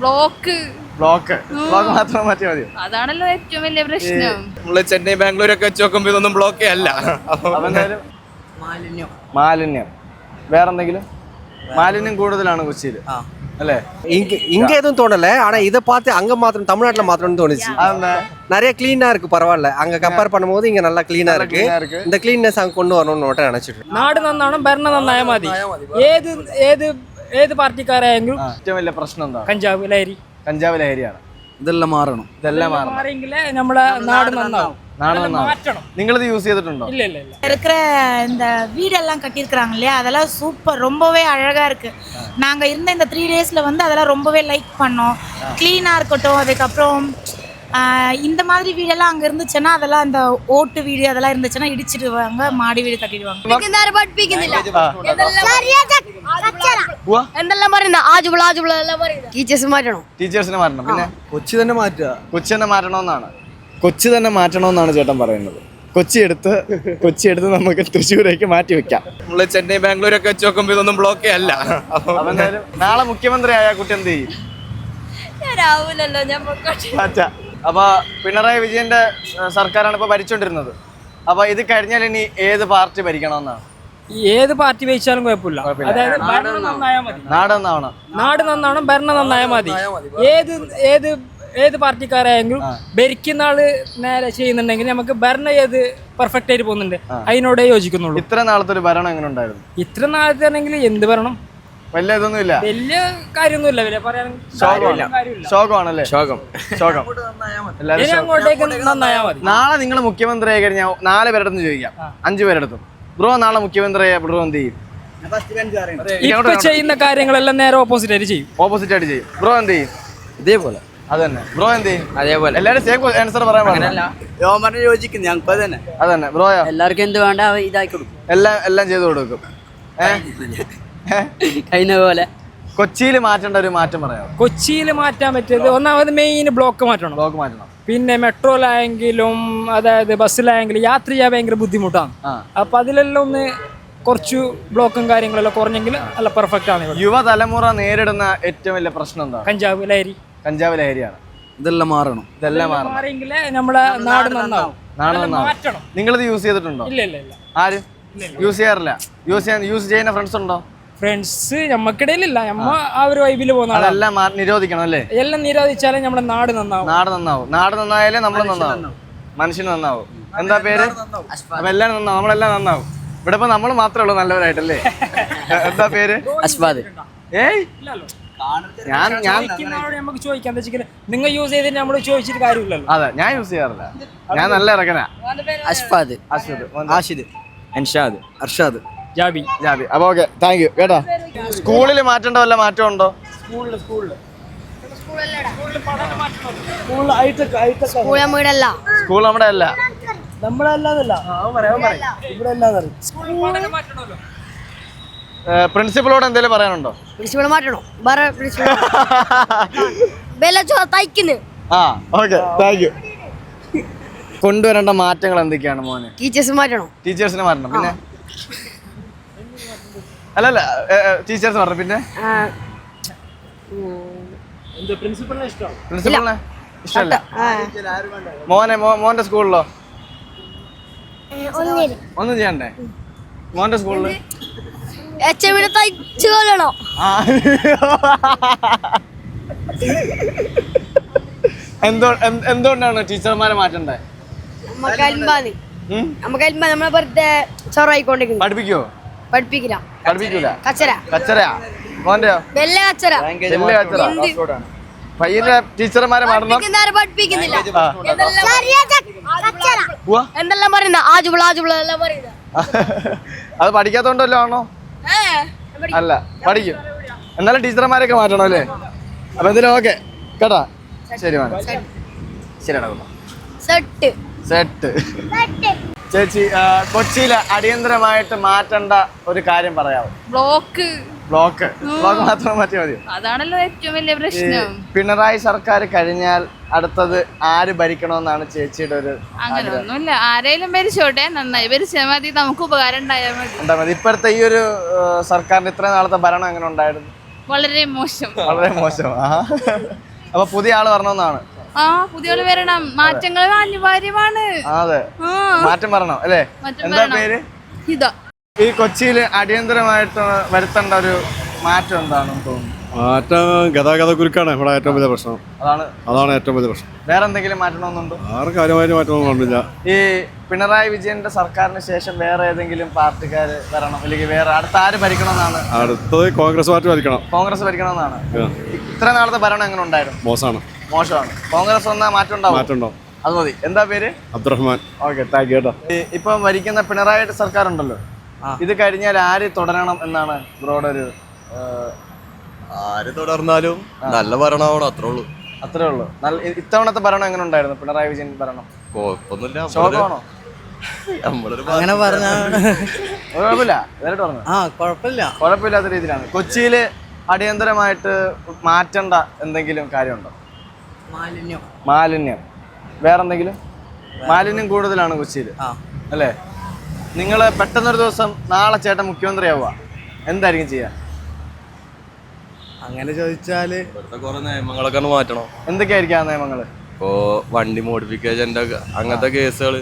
Block. Block. Block മാത്രം മാറ്റിയാൽ മതി അതാണല്ലോ ഏറ്റവും വലിയ പ്രശ്നം. നമ്മൾ ചെന്നൈ ബാംഗ്ലൂർ ഒക്കെ വെച്ച് നോക്കുമ്പോ ഇതൊന്നും ബ്ലോക്കേ അല്ല. മാലിന്യം. മാലിന്യം. വേറെന്തെങ്കിലും? മാലിന്യം കൂടുതലാണ് കൊച്ചിയിൽ അല്ലേ இங்க இங்க எதுவும் தோணல ஆனா இதை பார்த்து அங்க மாத்திரம் தமிழ்நாட்டுல மாத்திரம்னு தோணுச்சு അതെന്താ நிறைய கிளீனா இருக்கு பரவாயில்ல அங்க கம்பேர் பண்ணும்போது இங்க நல்லா கிளீனா നല്ല இருக்கு clean ആ இருக்கு. இந்த கிளீன்னஸ் அங்க கொண்டு வரணும்னு மட்டும் நினைச்சிட்டு இருக்கேன். നാട് നന്നാവണം ഭരണം നന്നായാൽ മതി ഏത് ഏത് ഏത് പാർട്ടിക്കാരായെങ്കിലും ആ, ഏറ്റവും വലിയ പ്രശ്നം എന്താ കഞ്ചാവ് ലഹരി കഞ്ചാവ് ലഹരിയാണ് ഇതെല്ലാം മാറണം ഇതെല്ലാം മാറണം മാറിയെങ്കിലേ നമ്മളെ നാട് നന്നാവും നാട് അതെല്ലാം നന്നാവും. മാറ്റണം നിങ്ങളിത് യൂസ് ചെയ്തിട്ടുണ്ടോ ഇല്ല ഇല്ല ഇല്ല இருக்கிற இந்த வீடெல்லாம் கட்டியிருக்கிறாங்க இல்லையா அதெல்லாம் சூப்பர் ரொம்பவே அழகா இருக்கு நாங்க இருந்த இந்த த்ரீ டேஸ்ல வந்து அதெல்லாம் ரொம்பவே லைக் பண்ணோம் க்ளீனா இருக்கட்டும் அதுக்கப்புறம் ஆஹ், இந்த மாதிரி வீடெல்லாம் அங்க இருந்துச்சுன்னா அதெல்லாம் இந்த ஓட்டு வீடு அதெல்லாம் இருந்துச்சுன்னா இடிச்சிடுவாங்க மாடி வீடு கட்டிடுவாங்க. കൊച്ചി തന്നെ മാറ്റുക. മാറ്റണമെന്നാണ് ചേട്ടൻ പറയുന്നത്. കൊച്ചി എടുത്ത് കൊച്ചി എടുത്ത് നമുക്ക് തൃശ്ശൂരേക്ക് മാറ്റി വെക്കാം. നമ്മൾ ചെന്നൈ ബാംഗ്ലൂർ ഒക്കെ വെച്ച് നോക്കുമ്പോ ഇതൊന്നും ബ്ലോക്കേ അല്ല. നാളെ മുഖ്യമന്ത്രി ആയ കുട്ടി എന്ത് ചെയ്യും? പൊക്കോട്ടെ മാറ്റാ അപ്പൊ പിണറായി വിജയന്റെ സർക്കാരാണ് ഇപ്പൊ ഭരിച്ചോണ്ടിരുന്നത്. അപ്പൊ ഇത് കഴിഞ്ഞാൽ ഇനി ഏത് പാർട്ടി ഭരിക്കണമെന്നാണ് ഏത് പാർട്ടി ഭരിച്ചാലും കുഴപ്പമില്ല. അതായത് ഭരണം നന്നായാൽ മതി. നാട് നന്നാവണം നാട് നന്നാവണം ഭരണം നന്നായാൽ മതി. ഏത് ഏത് ഏത് പാർട്ടിക്കാരായെങ്കിലും ഭരിക്കുന്ന ആൾ നേരെ ചെയ്യുന്നുണ്ടെങ്കിൽ നമുക്ക് ഭരണം ഏത് പെർഫെക്റ്റ് ആയിട്ട് പോകുന്നുണ്ട്. അതിനോടേ യോജിക്കുന്നുള്ളൂ. ഇത്ര നാളത്തെ ഒരു ഭരണം എങ്ങനെ ഉണ്ടായിരുന്നു? ഇത്ര നാളത്തെ ആണെങ്കിൽ എന്ത് ഭരണം? വലിയ ഇതൊന്നും ഇല്ല. വലിയ കാര്യമൊന്നുമില്ല വലിയ പറയാൻ ശോകമാണ് ശോകമാണല്ലേ? ശോകം. ശോകം. അങ്ങോട്ടേക്ക് മതി. നാളെ നിങ്ങൾ മുഖ്യമന്ത്രി ആയി കഴിഞ്ഞാൽ നാല് പേരെടുത്ത് ചോദിക്കാം. അഞ്ചു പേരെടുത്തും ബ്രോ നാളെ മുഖ്യമന്ത്രി ആയ ബ്രോ എന്ത് ചെയ്യും? ഇപ്പൊ ചെയ്യുന്ന കാര്യങ്ങളെല്ലാം നേരെ ഓപ്പോസിറ്റ് ആയിട്ട് ചെയ്യും. ഓപ്പോസിറ്റ് ആയിട്ട് ചെയ്യും. ബ്രോ എന്ത് ചെയ്യും? ഇതേപോലെ. അത് തന്നെ ബ്രോ എന്ത് ചെയ്യും? അതേപോലെ. എല്ലാവരും സേം ആൻസർ പറയാൻ പാടില്ല. യോമറിന് യോജിക്കുന്നു. ഞങ്ങൾക്ക് അത് തന്നെ അത് തന്നെ ബ്രോയോ? എല്ലാവർക്കും എന്ത് വേണ്ട ഇതാക്കി കൊടുക്കും. എല്ലാം എല്ലാം ചെയ്തു കൊടുക്കും. ഏഹ് കഴിഞ്ഞ പോലെ. കൊച്ചിയിൽ മാറ്റേണ്ട ഒരു മാറ്റം പറയാം കൊച്ചിയിൽ മാറ്റാൻ പറ്റിയത് ഒന്നാമത് മെയിൻ ബ്ലോക്ക് മാറ്റണം. ബ്ലോക്ക് മാറ്റണം. പിന്നെ മെട്രോയിലായെങ്കിലും അതായത് ബസ്സിലായെങ്കിലും യാത്ര ചെയ്യാൻ ഭയങ്കര ബുദ്ധിമുട്ടാണ്. അപ്പൊ അതിലെല്ലാം ഒന്ന് കുറച്ചു ബ്ലോക്കും കാര്യങ്ങളെല്ലാം കുറഞ്ഞെങ്കിൽ നല്ല പെർഫെക്റ്റ് ആണ് യുവതലമുറ നേരിടുന്ന ഏറ്റവും വലിയ പ്രശ്നം എന്താ? കഞ്ചാവ് ലഹരി. കഞ്ചാവ് ലഹരിയാണ്. ഇതെല്ലാം മാറണം. ഇതെല്ലാം മാറണം. മാറിയെങ്കിലേ നമ്മുടെ നാട് നന്നാവും. നാട് നിങ്ങളിത് യൂസ് ചെയ്തിട്ടുണ്ടോ? ഇല്ല ഇല്ല ഇല്ല. ആര്? യൂസ് ചെയ്യാറില്ല. യൂസ് ചെയ്യാൻ യൂസ് ചെയ്യുന്ന ഫ്രണ്ട്സ് ഉണ്ടോ? ഫ്രണ്ട്സ് നമ്മക്കിടയിലില്ല നമ്മ ആ ഒരു വൈബിൽ പോകുന്ന അതെല്ലാം നിരോധിക്കണം അല്ലേ? എല്ലാം നിരോധിച്ചാലേ നമ്മുടെ നാട് നന്നാവും. നാട് നന്നാവും. നാട് നന്നായാലേ നമ്മൾ നന്നാവും. മനുഷ്യൻ നന്നാവും. എന്താ പേര്? എല്ലാം നന്നാവും. നമ്മളെല്ലാം നന്നാവും. ഇവിടെ ഇപ്പൊ നമ്മൾ മാത്രമേ ഉള്ളൂ നല്ലവരായിട്ടല്ലേ? എന്താ പേര്? അസ്ബാദ് ഏയ്? ഞാൻ ഞാൻ നമുക്ക് ചോദിക്കാം. എന്താ വെച്ചാൽ നിങ്ങൾ യൂസ് ചെയ്തിട്ട് നമ്മൾ ചോദിച്ചിട്ട് കാര്യമില്ലല്ലോ. അതെ ഞാൻ യൂസ് ചെയ്യാറില്ല. ഞാൻ നല്ല ഇറക്കനാ. അസ്ഫാദ് അശ്വത് ആഷിദ്. അൻഷാദ്. അർഷാദ്. ജാബി ജാബി അപ്പൊ ഓക്കെ താങ്ക് യു കേട്ടോ? സ്കൂളിൽ മാറ്റേണ്ട വല്ല മാറ്റം ഉണ്ടോ സ്കൂൾ വീടല്ല സ്കൂൾ നമ്മുടെ അല്ല പ്രിൻസിപ്പളോട് എന്തെങ്കിലും പറയാനുണ്ടോ? പ്രിൻസിപ്പൾ മാറ്റണോ? വേറെ പ്രിൻസിപ്പൾ തയ്ക്കുന്നു ആ ഓക്കെ താങ്ക് യു കൊണ്ടുവരേണ്ട മാറ്റങ്ങൾ എന്തൊക്കെയാണ് മോനെ? ടീച്ചേഴ്സ് മാറ്റണം? ടീച്ചേഴ്സിനെ മാറ്റണം. പിന്നെ? അല്ലല്ല ടീച്ചേഴ്സ് പറഞ്ഞു പിന്നെ? പ്രിൻസിപ്പളിനെ ഇഷ്ടമല്ല? മോനെ മോന്റെ സ്കൂളിലോ? ഒന്നും ചെയ്യണ്ടേ? മോന്റെ സ്കൂളിൽ? എന്തുകൊണ്ടാണ് ടീച്ചർമാരെ മാറ്റണ്ടേ? നമുക്ക് അൽമ്പാന്ന് ഉം? നമുക്ക് അൽമ്പ നമ്മളെ വെറുതെ ചൊറായിക്കൊണ്ടിരിക്കുന്നു. പഠിപ്പിക്കോ പഠിപ്പിക്കില്ല. പഠിപ്പിക്കൂല. കച്ചര. കച്ചര പയ്യന്റെ ടീച്ചർമാരെ മാറണം പഠിപ്പിക്കുന്നവരെ പഠിപ്പിക്കുന്നില്ല. ആ. ഉവ്വ. എന്തെല്ലാം പറയുന്ന? ആജുബിള ആജുബിള എല്ലാം അത് പഠിക്കാത്തോണ്ടല്ലോ ആണോ? അല്ല പഠിക്കും. എന്നാലും ടീച്ചർമാരൊക്കെ മാറ്റണം അല്ലേ? അപ്പൊ എന്തിനും ഓക്കെ. കേട്ടാ? ശരി മാഡം ശരി സെട്ട് സെറ്റ്. ചേച്ചി ആ, കൊച്ചിയിൽ അടിയന്തരമായിട്ട് മാറ്റേണ്ട ഒരു കാര്യം പറയാമോ ബ്ലോക്ക്. ബ്ലോക്ക്. ബ്ലോക്ക് മാത്രം മാറ്റിയാൽ മതിയോ? അതാണല്ലോ ഏറ്റവും വലിയ പ്രശ്നം. പിണറായി സർക്കാർ കഴിഞ്ഞാൽ അടുത്തത് ആര് ഭരിക്കണമെന്നാണ് ചേച്ചിയുടെ ഒരു അങ്ങനെ ഒന്നുമില്ല. ആരെങ്കിലും ഭരിച്ചോട്ടെ. നന്നായി ഭരിച്ചാൽ മതി. നമുക്ക് ഉപകാരം ഉണ്ടായാൽ മതി. എന്താ മതി. ഇപ്പോഴത്തെ ഈ ഒരു സർക്കാരിന്റെ ഇത്രയും നാളത്തെ ഭരണം എങ്ങനെ ഉണ്ടായിരുന്നു? വളരെ മോശം. വളരെ മോശം. അപ്പൊ പുതിയ ആൾ വരണമെന്നാണ് ആ പുതിയ വരണം. മാറ്റങ്ങൾ അനിവാര്യമാണ്. അതെ. മാറ്റം വരണം അല്ലേ? മാറ്റം എന്താ പേര്? ഇതാ. ഈ കൊച്ചിയിൽ അടിയന്തരമായിട്ട് വരുത്തേണ്ട ഒരു മാറ്റം എന്താണെന്ന് തോന്നുന്നു? മാറ്റം ഗതാഗത കുരുക്കാണ് ഇവിടെ ഏറ്റവും വലിയ പ്രശ്നം. അതാണ്. അതാണ് ഏറ്റവും വലിയ പ്രശ്നം. വേറെ എന്തെങ്കിലും മാറ്റണമെന്നുണ്ടോ കാര്യമായിട്ട് കണ്ടില്ല ഈ പിണറായി വിജയന്റെ സർക്കാരിന് ശേഷം വേറെ ഏതെങ്കിലും പാർട്ടിക്കാർ വരണം? അല്ലെങ്കിൽ വേറെ അടുത്ത ആര് ഭരിക്കണമെന്നാണ്? അടുത്തത് കോൺഗ്രസ് പാർട്ടി ഭരിക്കണം. കോൺഗ്രസ് ഭരിക്കണമെന്നാണ്. ഇത്ര നാളത്തെ ഭരണം എങ്ങനെ ഉണ്ടായിരുന്നു? മോശമാണ്. മോശമാണ്. കോൺഗ്രസ് വന്നാൽ മാറ്റം ഉണ്ടാവും. അത് മതി. എന്താ പേര്? അബ്ദുറഹ്മാൻ. ഓക്കെ താങ്ക് യു കേട്ടോ. ഇപ്പൊ ഭരിക്കുന്ന പിണറായി സർക്കാർ ഉണ്ടല്ലോ ഇത് കഴിഞ്ഞാൽ ആര് തുടരണം എന്നാണ് ബ്രോയുടെ ഒരു ആര് തുടർന്നാലും നല്ല ഭരണമാവണം അത്രേ ഉള്ളൂ. അത്രേ ഉള്ളൂ. നല്ല ഇത്തവണത്തെ ഭരണം എങ്ങനെ ഉണ്ടായിരുന്നു? പിണറായി വിജയൻ ഭരണം? കുഴപ്പമൊന്നുമില്ല. ശോകമാണോ അങ്ങനെ കുഴപ്പമില്ല. ആ കുഴപ്പമില്ല. കുഴപ്പമില്ലാത്ത രീതിയിലാണ്. കൊച്ചിയിൽ അടിയന്തരമായിട്ട് മാറ്റണ്ട എന്തെങ്കിലും കാര്യമുണ്ടോ? മാലിന്യം. മാലിന്യം. വേറെന്തെങ്കിലും? മാലിന്യം കൂടുതലാണ് കൊച്ചിയിൽ ആ. അല്ലേ? നിങ്ങൾ പെട്ടെന്നൊരു ദിവസം നാളെ ചേട്ടൻ മുഖ്യമന്ത്രി ആവുക എന്തായിരിക്കും ചെയ്യാ? അങ്ങനെ ചോദിച്ചാൽ കുറെ നിയമങ്ങളൊക്കെ മാറ്റണോ. എന്തൊക്കെയായിരിക്കും ആ നിയമങ്ങൾ ഇപ്പോ വണ്ടി മോഡിഫിക്കേഷന്റെ അങ്ങനത്തെ കേസുകൾ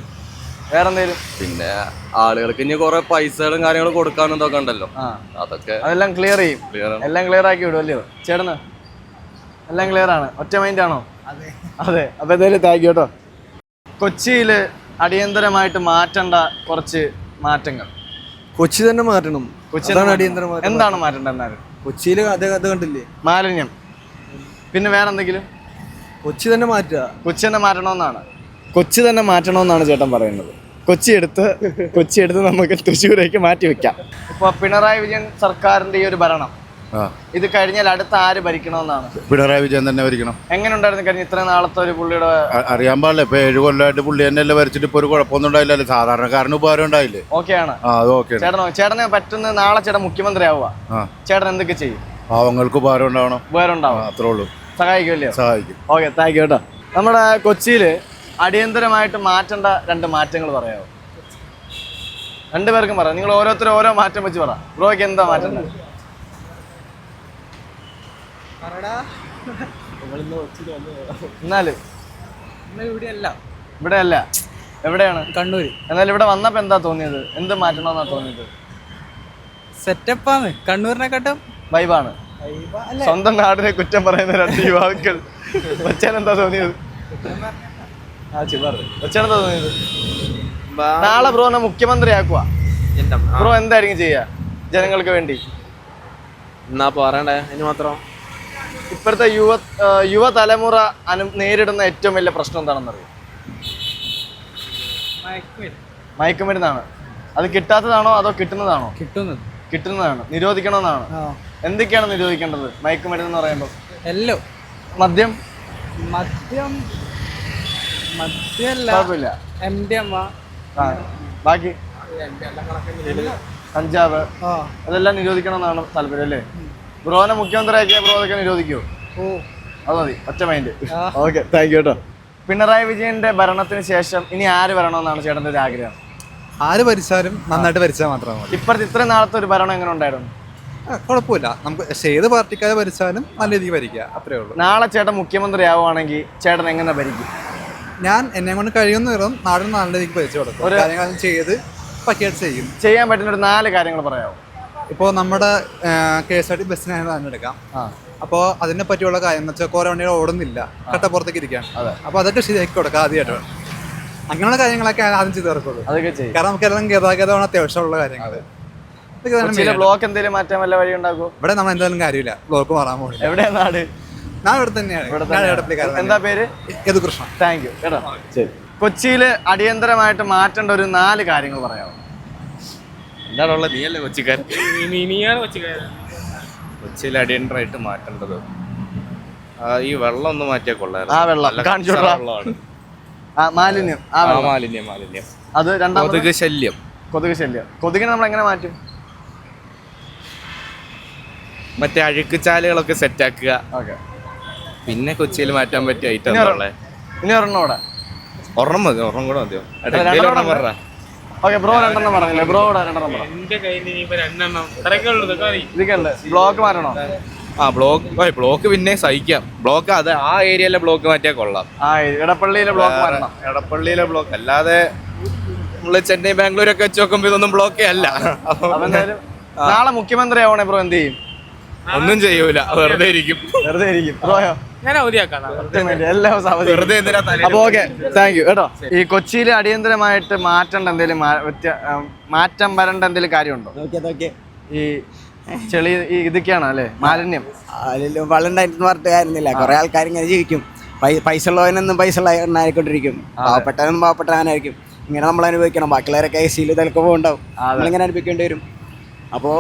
വേറെന്തേലും? പിന്നെ ആളുകൾക്ക് ഇനി കുറെ പൈസകളും കാര്യങ്ങളും കൊടുക്കാനും ഇതൊക്കെ ഉണ്ടല്ലോ. അതൊക്കെ അതെല്ലാം ക്ലിയർ ചെയ്യും. ക്ലിയർ എല്ലാം ക്ലിയർ ആക്കി വിടും അല്ലയോ ചേട്ടന്? എല്ലാം ക്ലിയർ ആണ്. ഒറ്റ മൈൻഡ് ആണോ? അതെ. അപ്പൊ എന്തായാലും താങ്ക് യു കേട്ടോ കൊച്ചിയിൽ അടിയന്തരമായിട്ട് മാറ്റേണ്ട കുറച്ച് മാറ്റങ്ങൾ. കൊച്ചി തന്നെ മാറ്റണം. കൊച്ചി അടിയന്തരമായി. എന്താണ് മാറ്റേണ്ടത് എന്നാലും? കൊച്ചിയിൽ അത് കണ്ടില്ലേ? മാലിന്യം. പിന്നെ വേറെ എന്തെങ്കിലും കൊച്ചി തന്നെ മാറ്റുക. കൊച്ചി തന്നെ മാറ്റണമെന്നാണ്. കൊച്ചി തന്നെ മാറ്റണമെന്നാണ് ചേട്ടൻ പറയുന്നത്. കൊച്ചി എടുത്ത് കൊച്ചി എടുത്ത് നമുക്ക് തൃശ്ശൂരേക്ക് മാറ്റി വെക്കാം. ഇപ്പോൾ പിണറായി വിജയൻ സർക്കാരിന്റെ ഈ ഒരു ഭരണം. ഇത് കഴിഞ്ഞാൽ അടുത്ത ആര് ഭരിക്കണമെന്നാണ്? പിണറായി വിജയൻ തന്നെ ഭരിക്കണം. എങ്ങനെ ഉണ്ടായിരുന്നു കഴിഞ്ഞ ഇത്ര നാളത്തെ ഒരു പുള്ളിയുടെ അറിയാൻ പാടില്ല. ഇപ്പൊ ഏഴ് കൊല്ലമായിട്ട് പുള്ളി തന്നെയല്ലേ ഭരിച്ചിട്ട് ഇപ്പൊ ഒരു കുഴപ്പമൊന്നും ഉണ്ടായില്ലല്ലോ. സാധാരണക്കാരന് ഉപകാരം ഉണ്ടായില്ലേ? ഓക്കെയാണ്. ചേട്ടനോ ചേട്ടന് പറ്റുന്ന നാളെ ചേട്ടൻ മുഖ്യമന്ത്രി ആവുക. ചേട്ടൻ എന്തൊക്കെ ചെയ്യും? പാവങ്ങൾക്ക് ഉപകാരം ഉണ്ടാവണം. ഉപകാരം ഉണ്ടാവണം ഉണ്ടാവും അത്രേ ഉള്ളൂ. സഹായിക്കുമല്ലേ സഹായിക്കും. ഓക്കെ താങ്ക് യു കേട്ടോ. നമ്മുടെ കൊച്ചിയിൽ അടിയന്തരമായിട്ട് മാറ്റേണ്ട രണ്ട് മാറ്റങ്ങൾ പറയാമോ രണ്ടുപേർക്കും പറ. നിങ്ങൾ ഓരോരുത്തരും ഓരോ മാറ്റം വെച്ച് പറ. ബ്രോയ്ക്ക് എന്താ മാറ്റേണ്ടത് എന്നാലും? ഇവിടെ അല്ല എവിടെയാണ്? കണ്ണൂര്. എന്നാലും ഇവിടെ വന്നപ്പോ എന്താ തോന്നിയത്? എന്ത് മാറ്റണമെന്നാ തോന്നിയത്? സെറ്റപ്പാണ്. കണ്ണൂരിനെക്കാട്ടും വൈബാണ്. സ്വന്തം നാടിനെ കുറ്റം പറയുന്ന രണ്ട് യുവാക്കൾ. വച്ചാൻ എന്താ തോന്നിയത്? ആ വച്ചാൻ എന്താ തോന്നിയത്? നാളെ ബ്രോ ബ്രോനെ മുഖ്യമന്ത്രി ആക്കുക ബ്രോ എന്തായിരിക്കും ചെയ്യാ? ജനങ്ങൾക്ക് വേണ്ടി. എന്നാ പറയണ്ടേ അതിന് മാത്രം. ഇപ്പോഴത്തെ യുവ യുവതലമുറ അനു നേരിടുന്ന ഏറ്റവും വലിയ പ്രശ്നം എന്താണെന്നറിയോ മയക്കുമരുന്നാണ്. അത് കിട്ടാത്തതാണോ അതോ കിട്ടുന്നതാണോ? കിട്ടുന്നത്. കിട്ടുന്നതാണ്. നിരോധിക്കണമെന്നാണ്. എന്തൊക്കെയാണ് നിരോധിക്കേണ്ടത് മയക്കുമരുന്ന് എന്ന് പറയുമ്പോൾ? എല്ലോ. മദ്യം? മദ്യം മദ്യമല്ല. കുഴപ്പമില്ല. എം ഡി എം ആ. ബാക്കി? കഞ്ചാവ് അതെല്ലാം നിരോധിക്കണമെന്നാണ് താല്പര്യം അല്ലേ? ബ്രോനെ മുഖ്യമന്ത്രി ആക്കിയ ബ്രോ അതൊക്കെ നിരോധിക്കുമോ ഓ. അത് മതി. ഒറ്റ മൈൻഡ് ഓക്കെ താങ്ക് യു കേട്ടോ പിണറായി വിജയന്റെ ഭരണത്തിന് ശേഷം ഇനി ആര് വരണമെന്നാണ് ചേട്ടന്റെ ഒരു ആഗ്രഹം? ആര് ഭരിച്ചാലും നന്നായിട്ട് ഭരിച്ചാൽ മാത്രം മതി. ഇപ്പോഴത്തെ ഇത്രയും നാളത്തെ ഒരു ഭരണം എങ്ങനെ ഉണ്ടായിരുന്നു? ആ, കുഴപ്പമില്ല. നമുക്ക് പക്ഷേ ഏത് പാർട്ടിക്കാരെ ഭരിച്ചാലും നല്ല രീതിക്ക് ഭരിക്കുക. അത്രേ ഉള്ളൂ. നാളെ ചേട്ടൻ മുഖ്യമന്ത്രി ആവുകയാണെങ്കിൽ ചേട്ടൻ എങ്ങനെ ഭരിക്കും? ഞാൻ എന്നെ കൊണ്ട് കഴിയുന്ന വിധം നാടിന് നല്ല രീതിക്ക് ഭരിച്ചു കൊടുക്കും. കാര്യങ്ങളെല്ലാം ചെയ്ത് പറ്റിയായിട്ട് ചെയ്യും. ചെയ്യാൻ പറ്റുന്ന ഒരു നാല് കാര്യങ്ങൾ പറയാമോ ഇപ്പോൾ നമ്മുടെ കെ എസ് ആർ ടി ബസ്സിനെ തന്നെ എടുക്കാം. അപ്പോൾ അതിനെ പറ്റിയുള്ള കാര്യം എന്ന് വെച്ചാൽ കുറേ വണ്ടികൾ ഓടുന്നില്ല കട്ടപ്പുറത്തേക്ക് ഇരിക്കുകയാണ് അപ്പോൾ അതൊക്കെ ശരിയാക്കി കൊടുക്കുക ആദ്യമായിട്ട്. അങ്ങനെയുള്ള കാര്യങ്ങളൊക്കെ ആദ്യം ചെയ്ത് തീർക്കുള്ളൂ കാരണം നമുക്കെല്ലാം ഗതാഗതമാണ് അത്യാവശ്യമുള്ള കാര്യങ്ങൾ. ബ്ലോക്ക് എന്തെങ്കിലും മാറ്റാൻ വല്ല വഴി ഉണ്ടാക്കുമോ ഇവിടെ നമ്മൾ എന്തായാലും കാര്യമില്ല. ബ്ലോക്ക് മാറാൻ പോകും എവിടെയാ നാട്? ഞാൻ ഇവിടെ തന്നെയാണ്. എന്താ പേര്? Yadu Krishna thank you. കേട്ടോ. ശരി. കൊച്ചിയിൽ അടിയന്തരമായിട്ട് മാറ്റേണ്ട ഒരു നാല് കാര്യങ്ങൾ പറയാമോ? എന്താണുള്ളത്? നീയല്ലേ കൊച്ചിക്കാരൻ നീയാണ് കൊച്ചിക്കാരൻ കൊച്ചിയിൽ അടിയന്തരമായിട്ട് മാറ്റേണ്ടത്. ആ, ഈ വെള്ളം ഒന്ന് മാറ്റിയാൽ കൊള്ളായിരുന്നു ആ വെള്ളം. കാണിച്ചു വെള്ളമാണ്. ആ മാലിന്യം. ആ ആ, വെള്ളം. മാലിന്യം മാലിന്യം. അത് രണ്ടാമത്? കൊതുക് ശല്യം. കൊതുക് ശല്യം. കൊതുകിനെ നമ്മൾ എങ്ങനെ മാറ്റും? മറ്റേ അഴുക്ക് ചാലുകളൊക്കെ സെറ്റാക്കുക. ഓക്കെ. പിന്നെ കൊച്ചിയിൽ മാറ്റാൻ പറ്റിയ ഐറ്റം ഇനി ഒരെണ്ണം. കൂടെ. ഒരെണ്ണം മതി ഒരെണ്ണം കൂടെ മതിയോ? എടാ, രണ്ടെണ്ണം പറ. ഓക്കെ ബ്രോ രണ്ടെണ്ണം പറഞ്ഞില്ലേ ബ്രോ ഇവിടെ രണ്ടെണ്ണം പറ. എന്റെ കയ്യിൽ ഇനിയിപ്പോ രണ്ടെണ്ണം. ഇത്രയൊക്കെ ഉള്ളത് ഇതൊക്കെ ഉണ്ട് ബ്ലോക്ക് മാറ്റണോ? ആ ബ്ലോക്ക് ബ്ലോക്ക് പിന്നെ സഹിക്കാം. ബ്ലോക്ക് അത് ആ ഏരിയയിലെ ബ്ലോക്ക് മാറ്റിയാൽ കൊള്ളാം. ആ ഇടപ്പള്ളിയിലെ ബ്ലോക്ക് മാറ്റണം. എടപ്പള്ളിയിലെ ബ്ലോക്ക് അല്ലാതെ നമ്മൾ ചെന്നൈ ബാംഗ്ലൂർ ഒക്കെ വെച്ച് നോക്കുമ്പോ ഇതൊന്നും ബ്ലോക്കേ അല്ല. നാളെ മുഖ്യമന്ത്രി ആവണേ ബ്രോ എന്ത് ചെയ്യും? ഒന്നും ചെയ്യൂല. വെറുതെ ഇരിക്കും. വെറുതെ ഇരിക്കും. ബ്രോയോ ഞാൻ അവധിയാക്കാം. എല്ലാ ദിവസവും അവധി. വെറുതെ എന്തിനാ തലയിൽ അപ്പൊ ഓക്കെ താങ്ക് യു കേട്ടോ ഈ കൊച്ചിയിൽ അടിയന്തരമായിട്ട് മാറ്റേണ്ട എന്തെങ്കിലും മാറ്റം വരേണ്ട എന്തെങ്കിലും കാര്യമുണ്ടോ? ഈ ചെളി ഈ ഇതൊക്കെയാണോ അല്ലേ? മാലിന്യം. അതിൽ വെള്ളം പറഞ്ഞിട്ട് കാര്യമില്ല. കുറെ ആൾക്കാർ ഇങ്ങനെ ജീവിക്കും. പൈസ ഉള്ളവനൊന്നും പൈസ ഉള്ളവനായിക്കൊണ്ടിരിക്കും പാവപ്പെട്ടവനും പാവപ്പെട്ടവനായിരിക്കും. ഇങ്ങനെ നമ്മൾ അനുഭവിക്കണം ബാക്കിയുള്ളവരൊക്കെ എ സിയിൽ തിളക്കുമ്പോൾ ഉണ്ടാവും നമ്മളിങ്ങനെ അനുഭവിക്കേണ്ടി വരും. അപ്പോൾ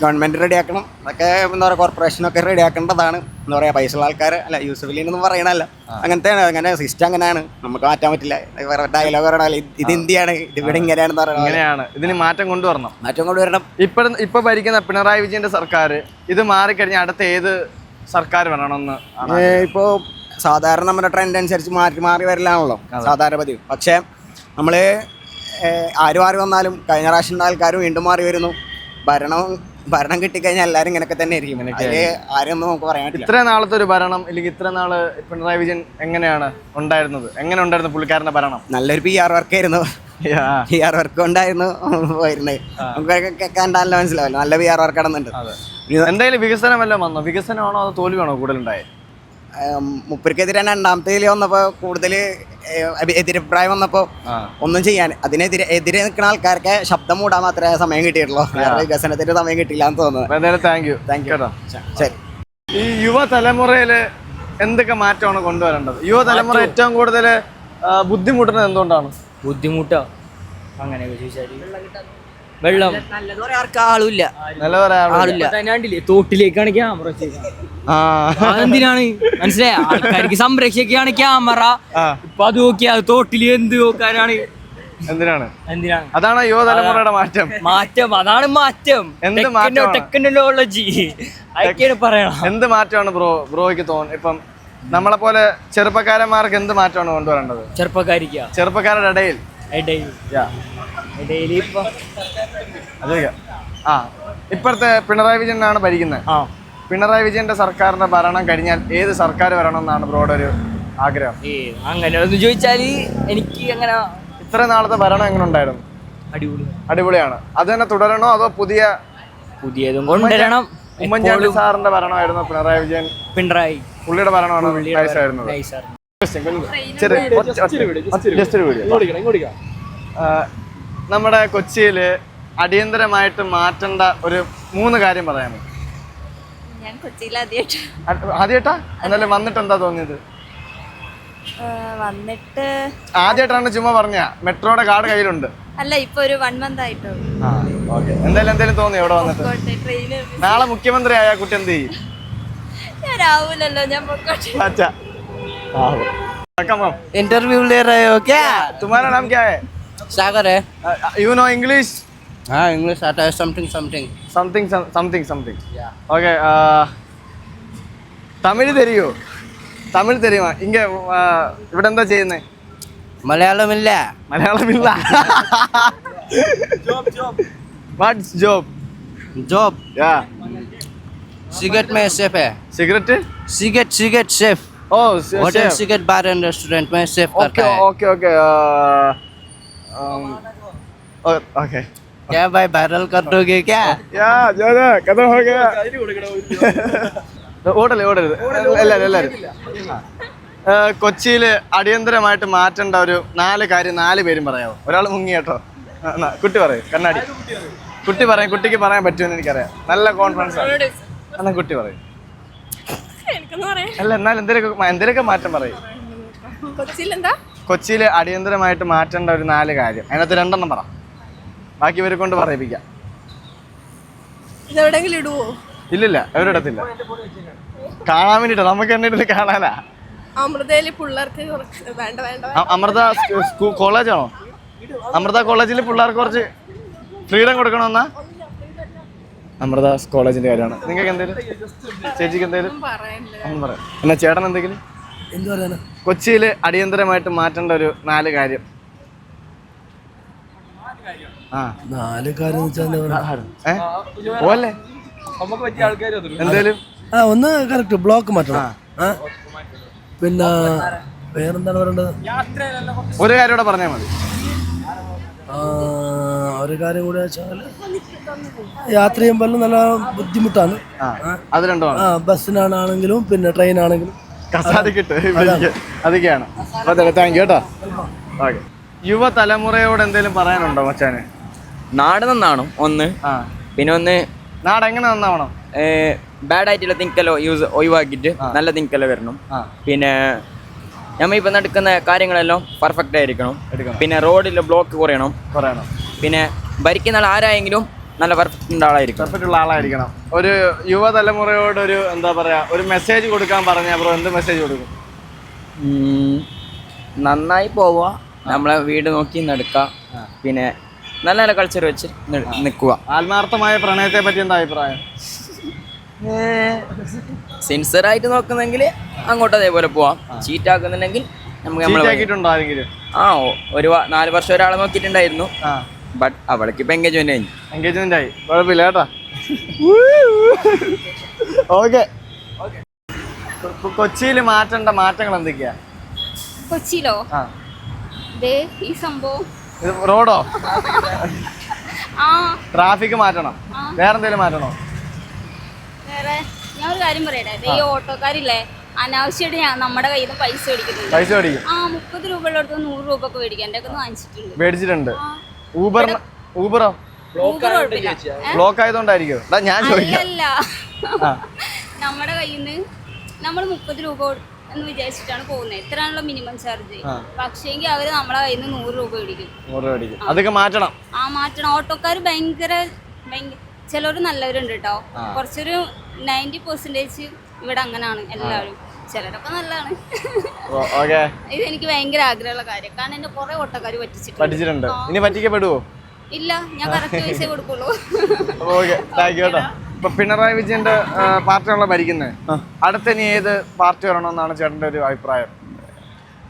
ഗവൺമെന്റ് റെഡിയാക്കണം അതൊക്കെ എന്താ പറയുക കോർപ്പറേഷനൊക്കെ റെഡിയാക്കേണ്ടതാണ് എന്താ പറയുക പൈസ ഉള്ള ആൾക്കാർ അല്ല യൂസഫലിന്നൊന്നും പറയണല്ല അങ്ങനത്തെയാണ് അങ്ങനെ സിസ്റ്റം അങ്ങനെയാണ്. നമുക്ക് മാറ്റാൻ പറ്റില്ല. വേറെ ഡയലോഗ് പറയണല്ലോ ഇത് ഇന്ത്യയാണ് ഇത് ഇവിടെ ഇങ്ങനെയാണെന്ന് പറയുന്നത്. ഇങ്ങനെയാണ്. ഇതിന് മാറ്റം കൊണ്ടുവരണം. മാറ്റം കൊണ്ടുവരണം. ഇപ്പൊ ഇപ്പൊ ഭരിക്കുന്ന പിണറായി വിജയന്റെ സർക്കാർ ഇത് മാറിക്കഴിഞ്ഞാൽ അടുത്ത ഏത് സർക്കാർ വരണമെന്ന് ഇപ്പോ ഇപ്പോൾ സാധാരണ നമ്മുടെ ട്രെൻഡ് അനുസരിച്ച് മാറ്റി മാറി വരലാണല്ലോ സാധാരണ പതിവ്. പക്ഷേ നമ്മൾ ആര് മാറി വന്നാലും കഴിഞ്ഞ പ്രാവശ്യം ആൾക്കാർ വീണ്ടും മാറി വരുന്നു. ഭരണം ഭരണം കിട്ടിക്കഴിഞ്ഞാൽ എല്ലാരും ഇങ്ങനെയൊക്കെ തന്നെ ആയിരിക്കും. അതിൽ ആരെയൊന്നും നമുക്ക് പറയാൻ പറ്റില്ല. ഇത്ര നാളത്തെ ഒരു ഭരണം അല്ലെങ്കിൽ ഇത്ര നാൾ പിണറായി വിജയൻ എങ്ങനെയാണ് ഉണ്ടായിരുന്നത്? എങ്ങനെ ഉണ്ടായിരുന്നു പുള്ളിക്കാരന്റെ ഭരണം? നല്ലൊരു പി ആർ വർക്ക് ആയിരുന്നു. പി ആർ വർക്ക് ഉണ്ടായിരുന്നു വരുന്നത് നമുക്ക് കണ്ടാലോ മനസ്സിലാവല്ലോ. നല്ല പി ആർ വർക്ക് നടന്നുണ്ട് എന്തായാലും വികസനം വല്ലതും വന്നോ? വികസനമാണോ അതോ തോൽവിയാണോ കൂടുതലുണ്ടായത് മുപ്പർക്കെതിരെ രണ്ടാമത്തെ ഇതിൽ വന്നപ്പോൾ കൂടുതൽ എതിരഭിപ്രായം വന്നപ്പോൾ ഒന്നും ചെയ്യാൻ അതിനെതിരെ എതിരെ നിൽക്കുന്ന ആൾക്കാർക്ക് ശബ്ദം മൂടാൻ മാത്രമേ സമയം കിട്ടിയിട്ടുള്ളൂ. വേറെ വികസനത്തിന് സമയം കിട്ടില്ല എന്ന് തോന്നുന്നു. അപ്പൊ എന്തായാലും താങ്ക് യു കേട്ടോ. ശരി. ഈ യുവതലമുറയിൽ എന്തൊക്കെ മാറ്റമാണ് കൊണ്ടുവരേണ്ടത്? യുവതലമുറ ഏറ്റവും കൂടുതൽ ബുദ്ധിമുട്ടുന്നത് എന്തുകൊണ്ടാണ്? ബുദ്ധിമുട്ടോ? അങ്ങനെയൊക്കെ ചോദിച്ചാൽ. വെള്ളം. നല്ലത് പറയാൻ ആർക്കും ആളുമില്ല. നല്ല പറയാ കണ്ടില്ലേ തോട്ടിലേക്കാണ് ക്യാമറ അതെന്തിനാണ്? മനസ്സിലായ? ആൾക്കാർക്ക് സംരക്ഷിക്കാണ് ക്യാമറ ആ. ഇപ്പൊ അത് നോക്കിയാ അത് തോട്ടിൽ എന്ത് നോക്കാനാണ്? എന്തിനാണ്? എന്തിനാണ്? അതാണ് യുവതലമുറയുടെ മാറ്റം. മാറ്റം അതാണ് മാറ്റം. എന്ത് മാറ്റമാണ്? ടെക്നോളജി അതൊക്കെയാണ് പറയണം എന്ത് മാറ്റമാണ് ബ്രോ ബ്രോയ്ക്ക് തോന്നുന്നത് ഇപ്പം നമ്മളെ പോലെ ചെറുപ്പക്കാരന്മാർക്ക് എന്ത് മാറ്റമാണ് കൊണ്ടുവരേണ്ടത്? ചെറുപ്പക്കാരിക്ക. ചെറുപ്പക്കാരുടെ ഇടയിൽ ഇപ്പൊ ആ ഇപ്പോഴത്തെ പിണറായി വിജയനാണ് ഭരിക്കുന്നത്. ആ. പിണറായി വിജയന്റെ സർക്കാരിന്റെ ഭരണം കഴിഞ്ഞാൽ ഏത് സർക്കാർ വരണം എന്നാണ് ബ്രോയുടെ ഒരു ആഗ്രഹം? അങ്ങനെ ഒന്ന് ചോദിച്ചാൽ എനിക്ക് അങ്ങനെ ഇത്ര നാളത്തെ ഭരണം എങ്ങനെ ഉണ്ടായിരുന്നു അടിപൊളി. അടിപൊളിയാണ്. അത് തന്നെ തുടരണോ അതോ പുതിയ പുതിയതും കൊണ്ടുവരണം? ഉമ്മൻചാണ്ടി സാറിന്റെ ഭരണമായിരുന്നു പിണറായി വിജയൻ പിണറായി. പുള്ളിയുടെ ഭരണമാണ് പുള്ളിയുടെ നമ്മുടെ കൊച്ചിയിൽ അടിയന്തരമായിട്ട് മാറ്റേണ്ട ഒരു മൂന്ന് കാര്യം പറയാമോ? ഞാൻ കൊച്ചിയിൽ ആദ്യമായിട്ട് എന്നാലും വന്നിട്ട് എന്താ തോന്നിയത്? വന്നിട്ട് ആദ്യമായിട്ടാണ് ചുമ്മാ പറഞ്ഞ. മെട്രോയുടെ കാർഡ് കയ്യിലുണ്ട്. അല്ല ഇപ്പൊ ഒരു വൺ മന്ത് ആയിട്ടോ. എന്തായാലും എന്തായാലും തോന്നി ഇവിടെ വന്നിട്ട്? നാളെ മുഖ്യമന്ത്രി ആയ കുട്ടി എന്ത് ചെയ്യും? ഞാൻ ആവൂലല്ലോ ഞാൻ इंटरव्यू ले रहे हो क्या? तुम्हारा नाम क्या है? सागर है। यू नो इंग्लिश हाँ इंग्लिश आता है something something something something something okay Tamil तेरियो Tamil तेरियो इंग इवड़ा चेने Malayalam Malayalam what job job या सिगरेट में सेफ़ है cigarette cigarette cigarette safe cigarette chef oh hotel cigarette bar and restaurant में शेफ ഓക്കെ करता है ഓക്കെ ഓക്കെ ഓക്കെ क्या भाई वायरल कर दोगे क्या യാ ജാദാ കഥ ഹോ ഗയാ ഓടല്ലേ ഓടരുത് എല്ലാരും എല്ലാരും കൊച്ചിയിൽ അടിയന്തരമായിട്ട് മാറ്റേണ്ട ഒരു നാല് കാര്യം നാല് പേരും പറയാമോ ഒരാൾ മുങ്ങി കേട്ടോ ആ, എന്നാ, കുട്ടി പറയും കണ്ണാടി കുട്ടി പറയും കുട്ടിക്ക് പറയാൻ പറ്റുമെന്ന് എനിക്കറിയാം നല്ല കോൺഫിഡൻസ് ആണ് എന്നാ കുട്ടി പറയും അല്ല എന്നാൽ എന്തെങ്കിലും എന്തെങ്കിലുമൊക്കെ മാറ്റം പറയും? കൊച്ചിയിൽ എന്താ കൊച്ചിയിൽ അടിയന്തരമായിട്ട് മാറ്റേണ്ട ഒരു നാല് കാര്യം. അതിനകത്ത് രണ്ടെണ്ണം പറ. ബാക്കി ഇവരെ കൊണ്ട് പറയിപ്പിക്കാം. ഇതെവിടെങ്കിലും ഇടുവോ? ഇല്ലില്ല ഇടത്തില്ല. കാണാൻ വേണ്ടിട്ടാ. നമുക്ക് എന്നെ ഇരുന്ന് കാണാനാ. അമൃതയിൽ പിള്ളേർക്ക് വേണ്ട വേണ്ട അമൃത കോളേജാണോ? അമൃത കോളേജിൽ പിള്ളേർക്ക് കുറച്ച് ഫ്രീഡം കൊടുക്കണമെന്നാ? അമൃത കോളേജിന്റെ കാര്യമാണ്. നിങ്ങൾക്ക് എന്തെങ്കിലും ചേച്ചിക്ക് എന്തെങ്കിലും ഒന്നും പറയാം എന്നാ ചേട്ടൻ എന്തെങ്കിലും? എന്താ പറയാനാ? കൊച്ചിയിൽ അടിയന്തരമായിട്ട് മാറ്റേണ്ട ഒരു നാല് കാര്യം. ആ. നാല് കാര്യം പോലെ എന്തേലും? ആ ഒന്ന് കറക്റ്റ് ബ്ലോക്ക് മാറ്റണം. ആ. പിന്നെ വേറെന്താണ് പറയേണ്ടത്? ഒരു കാര്യം കൂടെ പറഞ്ഞാൽ മതി. ആ, ഒരു കാര്യം കൂടെ വെച്ചാൽ യാത്ര ചെയ്യുമ്പോൾ നല്ല ബുദ്ധിമുട്ടാണ്. ആ അത് രണ്ടുമാണ്. ബസ്സിനാണെങ്കിലും പിന്നെ ട്രെയിനാണെങ്കിലും. കസാരക്കിട്ട് അതൊക്കെയാണ്. അതെ താങ്ക് യു കേട്ടോ. ഓക്കെ യുവതലമുറയോട് എന്തെങ്കിലും പറയാനുണ്ടോ മച്ചാന്? നാട് നന്നാണോ? ഒന്ന്. പിന്നെ ഒന്ന് നാട് എങ്ങനെ നന്നാവണം? ബാഡ് ആയിട്ടുള്ള തിങ്കല്ലോ യൂസ് ഒഴിവാക്കിയിട്ട് നല്ല തിങ്കല്ലോ വരണം. പിന്നെ നമ്മൾ ഇപ്പം നടക്കുന്ന കാര്യങ്ങളെല്ലാം പെർഫെക്റ്റ് ആയിരിക്കണം. പിന്നെ റോഡിൽ ബ്ലോക്ക് കുറയണം. കുറയണം. പിന്നെ ഭരിക്കുന്ന ആൾ ആരായെങ്കിലും നല്ല പെർഫെക്റ്റ് ആളായിരിക്കും പെർഫെക്റ്റ് ഉള്ള ആളായിരിക്കണം. ഒരു യുവതലമുറയോട് ഒരു എന്താ പറയാ ഒരു മെസ്സേജ് കൊടുക്കാൻ പറഞ്ഞ ബ്രോ എന്ത് മെസ്സേജ് കൊടുക്കും? നന്നായി പോവുക. നമ്മളെ വീട് നോക്കി നടക്കുക. പിന്നെ നല്ല നല്ല കൾച്ചർ വെച്ച് നിൽക്കുക. ആത്മാർത്ഥമായ പ്രണയത്തെ പറ്റി എന്താ അഭിപ്രായം? സിൻസറായിട്ട് നോക്കുന്നെങ്കിൽ അങ്ങോട്ട് അതേപോലെ പോവാം. ചീറ്റ് ആക്കുന്നുണ്ടെങ്കിൽ നമുക്ക് ആരെങ്കിലും? ആ ഒരു നാല് വർഷം ഒരാളെ നോക്കിയിട്ടുണ്ടായിരുന്നു. ബട്ട് അവൾക്ക് ഇപ്പൊ എൻഗേജ്മെന്റ് കഴിഞ്ഞു. എൻഗേജ്മെന്റ് ആയി. കുഴപ്പമില്ല കേട്ടാ. ഓക്കെ കൊച്ചിയിൽ മാറ്റേണ്ട മാറ്റങ്ങൾ എന്തൊക്കെയാ? കൊച്ചിയിലോ? ഈ സംഭവം. റോഡോ? ട്രാഫിക് മാറ്റണം. വേറെന്തേലും മാറ്റണോ? വേറെ ഞാൻ ഒരു കാര്യം പറയട്ടെ. ഈ ഓട്ടോക്കാരില്ലേ? അനാവശ്യമായിട്ട് ഞാൻ നമ്മുടെ കയ്യിൽ നിന്ന് പൈസ മേടിക്കുന്നുണ്ട്. പൈസ മേടിക്കും. ആ മുപ്പത് രൂപയുടെ അടുത്ത് നൂറ് രൂപ ഒക്കെ മേടിക്കാം. എന്റെ ഒക്കെ വാങ്ങിച്ചിട്ടുണ്ട്. മേടിച്ചിട്ടുണ്ട്. ഊബർ ഊബറോ? ബ്ലോക്ക് ആയതുകൊണ്ടായിരിക്കും. ഞാൻ ചോദിക്കാം. നമ്മുടെ കയ്യിൽ നിന്ന് നമ്മൾ മുപ്പത് രൂപ എന്ന് വിചാരിച്ചിട്ടാണ് പോകുന്നത് എത്രയാണല്ലോ മിനിമം ചാർജ്. പക്ഷേങ്കിൽ അവർ നമ്മളെ കയ്യിൽ നിന്ന് നൂറ് രൂപ മേടിക്കും. അതൊക്കെ മാറ്റണം. ആ മാറ്റണം. ഓട്ടോക്കാർ ഭയങ്കര ചിലവർ നല്ലവരുണ്ട് കേട്ടോ കുറച്ചൊരു നയന്റി പെർസെന്റേജ് ഇവിടെ അങ്ങനെയാണ് എല്ലാവരും. ചിലരൊക്കെ നല്ലതാണ്. ഓക്കെ. ഇത് എനിക്ക് ഭയങ്കര ആഗ്രഹമുള്ള കാര്യം. കാരണം എന്റെ കുറെ ഓട്ടോക്കാർ പറ്റിച്ചിട്ടുണ്ട്. ഇനി പറ്റിക്കപ്പെടുവോ? ഇല്ല ഞാൻ കറക്റ്റ് പൈസ കൊടുക്കുള്ളൂ. ഓക്കെ. താങ്ക് യു കേട്ടോ. ഇപ്പൊ പിണറായി വിജയന്റെ പാർട്ടിയാണല്ലോ ഭരിക്കുന്നത് അടുത്ത ഇനി ഏത് പാർട്ടി വരണമെന്നാണ് ചേട്ടന്റെ ഒരു അഭിപ്രായം?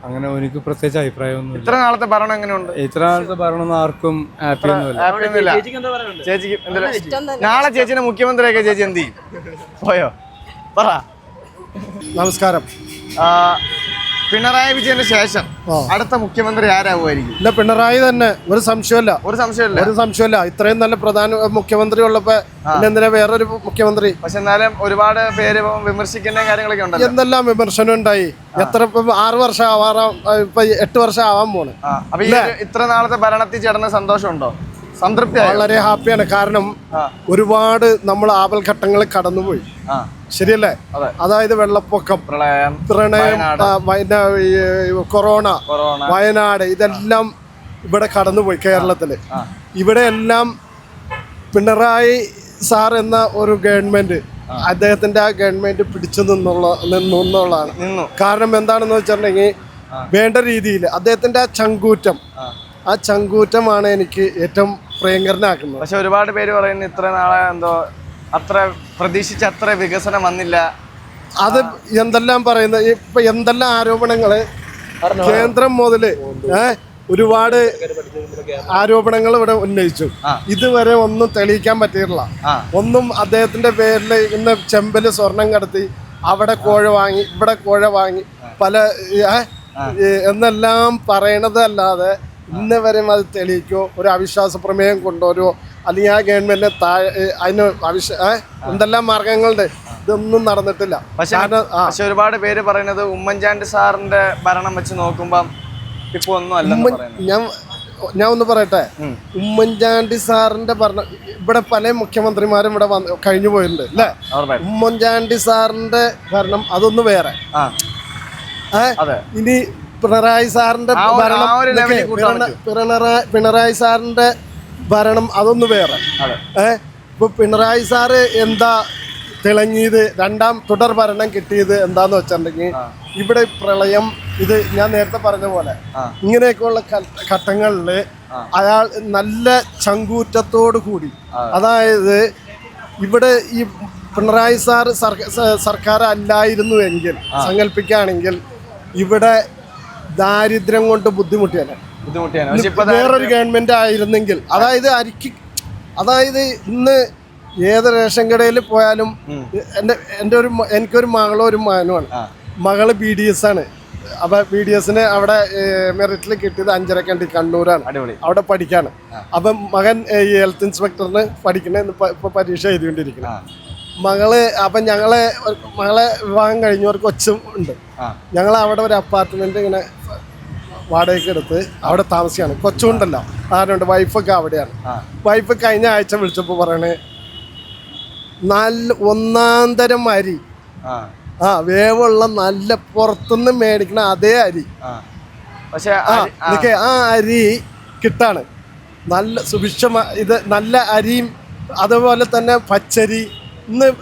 അങ്ങനെ എനിക്ക് പ്രത്യേകിച്ച് അഭിപ്രായമൊന്നുമില്ല. ഇത്ര നാളത്തെ ഭരണം എങ്ങനെയുണ്ട്? ഇത്ര നാളത്തെ ഭരണം ആർക്കും ഹാപ്പി ഒന്നുമില്ല. ചേച്ചിക്ക് നാളെ ചേച്ചിനെ മുഖ്യമന്ത്രിയൊക്കെ ചേച്ചി എന്ത് ചെയ്യും? പോയോ? പറ. നമസ്കാരം. പിണറായി വിജയന് ശേഷം അടുത്ത മുഖ്യമന്ത്രി ആരാകുമായിരിക്കും ഇല്ല പിണറായി തന്നെ. ഒരു സംശയമല്ല ഒരു സംശയമല്ല ഒരു സംശയമല്ല ഇത്രയും നല്ല പ്രധാന മുഖ്യമന്ത്രി ഉള്ളപ്പോ എന്തിനാ വേറൊരു മുഖ്യമന്ത്രി? പക്ഷെ എന്നാലും ഒരുപാട് പേര് വിമർശിക്കുന്ന കാര്യങ്ങളൊക്കെ ഉണ്ട് എന്തെല്ലാം വിമർശനം ഉണ്ടായി? എത്ര ആറ് വർഷം ആവാറാ ഇപ്പൊ എട്ട് വർഷം ആവാൻ പോണ്. ഇത്ര നാളത്തെ ഭരണത്തിൽ ചേട്ടന് സന്തോഷമുണ്ടോ? സംതൃപ്തി വളരെ ഹാപ്പിയാണ്. കാരണം ഒരുപാട് നമ്മൾ ആപൽഘട്ടങ്ങൾ കടന്നുപോയി. ശരിയല്ലേ? അതായത് വെള്ളപ്പൊക്കം പ്രളയം പ്രണയം കൊറോണ വയനാട് ഇതെല്ലാം ഇവിടെ കടന്നുപോയി കേരളത്തിൽ. ഇവിടെ എല്ലാം പിണറായി സാർ എന്ന ഒരു ഗവൺമെന്റ് അദ്ദേഹത്തിന്റെ ആ ഗവൺമെന്റ് പിടിച്ചു നിന്നുള്ള നിന്നുള്ളതാണ്. കാരണം എന്താണെന്ന് വെച്ചിട്ടുണ്ടെങ്കിൽ വേണ്ട രീതിയിൽ അദ്ദേഹത്തിന്റെ ആ ചങ്കൂറ്റം ആ ചങ്കൂറ്റമാണ് എനിക്ക് ഏറ്റവും പ്രിയങ്കരനാക്കുന്നത് പക്ഷെ ഒരുപാട് പേര് പറയുന്നു ഇത്ര നാളെ എന്തോ അത്ര പ്രതീക്ഷിച്ച അത്ര വികസനം വന്നില്ല. അത് എന്തെല്ലാം പറയുന്ന ഇപ്പൊ എന്തെല്ലാം ആരോപണങ്ങൾ? കേന്ദ്രം മുതൽ ഏഹ് ഒരുപാട് ആരോപണങ്ങൾ ഇവിടെ ഉന്നയിച്ചു. ഇതുവരെ ഒന്നും തെളിയിക്കാൻ പറ്റിയിട്ടില്ല. ഒന്നും അദ്ദേഹത്തിന്റെ പേരിൽ ഇന്ന് ചെമ്പൽ സ്വർണം കടത്തി അവിടെ കോഴ വാങ്ങി ഇവിടെ കോഴ വാങ്ങി പല എന്നെല്ലാം പറയണതല്ലാതെ ഇന്ന് വരെ അത് തെളിയിക്കോ? ഒരു അവിശ്വാസ പ്രമേയം കൊണ്ടുവരുമോ അല്ലെങ്കിൽ ആ ഗവൺമെന്റിനെ താഴെ അതിന് അവിശ്വ എന്തെല്ലാം മാർഗങ്ങളുണ്ട്? ഇതൊന്നും നടന്നിട്ടില്ല. പക്ഷെ ഒരുപാട് പേര് പറയുന്നത് ഉമ്മൻചാണ്ടി സാറിന്റെ ഭരണം വെച്ച് നോക്കുമ്പോ ഇപ്പൊ ഒന്നും ഞാൻ ഞാൻ ഒന്ന് പറയട്ടെ? ഉമ്മൻചാണ്ടി സാറിന്റെ ഭരണം ഇവിടെ പല മുഖ്യമന്ത്രിമാരും ഇവിടെ വന്ന് കഴിഞ്ഞു പോയിട്ടുണ്ട് അല്ലേ? ഉമ്മൻചാണ്ടി സാറിന്റെ ഭരണം അതൊന്ന് വേറെ. ഇനി പിണറായി സാറിന്റെ ഭരണം പിണറായി പിണറായി സാറിന്റെ ഭരണം അതൊന്ന് വേറെ. ഏഹ് ഇപ്പൊ പിണറായി സാറ് എന്താ തിളങ്ങിയത് രണ്ടാം തുടർ ഭരണം കിട്ടിയത് എന്താന്ന് വെച്ചിട്ടുണ്ടെങ്കിൽ ഇവിടെ പ്രളയം ഇത് ഞാൻ നേരത്തെ പറഞ്ഞ പോലെ ഇങ്ങനെയൊക്കെയുള്ള ഘട്ടങ്ങളിൽ അയാൾ നല്ല ചങ്കൂറ്റത്തോടു കൂടി. അതായത് ഇവിടെ ഈ പിണറായി സാർ സർക്കാർ അല്ലായിരുന്നു എങ്കിൽ സങ്കല്പിക്കുകയാണെങ്കിൽ ഇവിടെ ദാരിദ്ര്യം കൊണ്ട് ബുദ്ധിമുട്ടിയാണ്. വേറൊരു ഗവൺമെന്റ് ആയിരുന്നെങ്കിൽ അതായത് അരിക്ക് അതായത് ഇന്ന് ഏത് റേഷൻ കടയിൽ പോയാലും എന്റെ എന്റെ ഒരു എനിക്കൊരു മകളോ ഒരു മകനുമാണ്. മകൾ ബി ഡി എസ് ആണ്. അപ്പൊ ബി ഡി എസിന് അവിടെ മെറിറ്റിൽ കിട്ടിയത് അഞ്ചരക്കണ്ടി കണ്ണൂരാണ്. അവിടെ പഠിക്കാണ്. അപ്പം മകൻ ഈ ഹെൽത്ത് ഇൻസ്പെക്ടറിന് പഠിക്കണേ ഇപ്പൊ പരീക്ഷ എഴുതിക്കൊണ്ടിരിക്കണം. മകൾ അപ്പൊ ഞങ്ങളെ മകളെ വിവാഹം കഴിഞ്ഞവർക്ക് ഒച്ചും ഉണ്ട്. ഞങ്ങൾ അവിടെ ഒരു അപ്പാർട്ട്മെന്റ് ഇങ്ങനെ വാടകയ്ക്ക് എടുത്ത് അവിടെ താമസിക്കുകയാണ്. കൊച്ചുണ്ടല്ലോ ആരുണ്ട്? വൈഫൊക്കെ അവിടെയാണ്. വൈഫ് കഴിഞ്ഞ ആഴ്ച വിളിച്ചപ്പോൾ പറയണേ നല്ല ഒന്നാം തരം അരി. ആ. വേവുള്ള നല്ല പുറത്തുനിന്ന് മേടിക്കണ അതേ അരി. പക്ഷേ ആ അരി- കിട്ടാണ്. നല്ല സുഭിക്ഷമ ഇത് നല്ല അരിയും അതുപോലെ തന്നെ പച്ചരി. ഇന്ന്